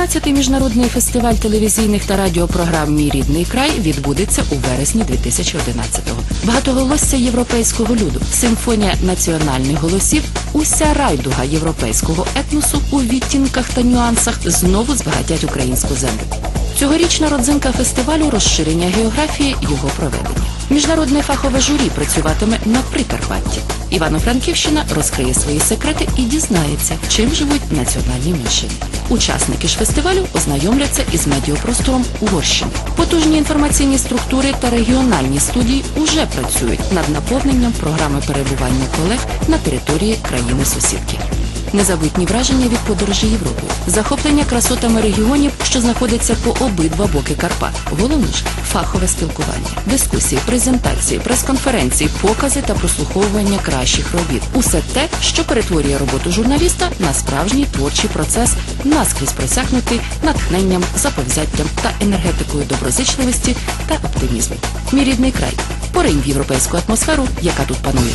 11-й міжнародний фестиваль телевізійних та радіопрограм Мій рідний край відбудеться у вересні 2011-го. Багатоголосся європейського люду, симфонія національних голосів, уся райдуга європейського етносу у відтінках та нюансах знову збагатять українську землю. Цьогорічна родзинка фестивалю розширення географії його проведення. Міжнародне фахове журі працюватиме на Прикарпатті. Івано-Франківщина розкриє свої секрети і дізнається, чим живуть національні меншини. Учасники ж фестивалю ознайомляться із медіапростором Угорщини. Потужні інформаційні структури та регіональні студії уже працюють над наповненням програми перебування колег на території країни-сусідки. Незабутні враження від подорожі Європою, захоплення красотами регіонів, що знаходяться по обидва боки Карпат. Ж фахове спілкування, дискусії, презентації, прес-конференції, покази та прослуховування кращих робіт. Усе те, що перетворює роботу журналіста на справжній творчий процес, наскрізь просякнутий натхненням, заповзяттям та енергетикою доброзичливості та оптимізму. Мій рідний край поринь в європейську атмосферу, яка тут панує.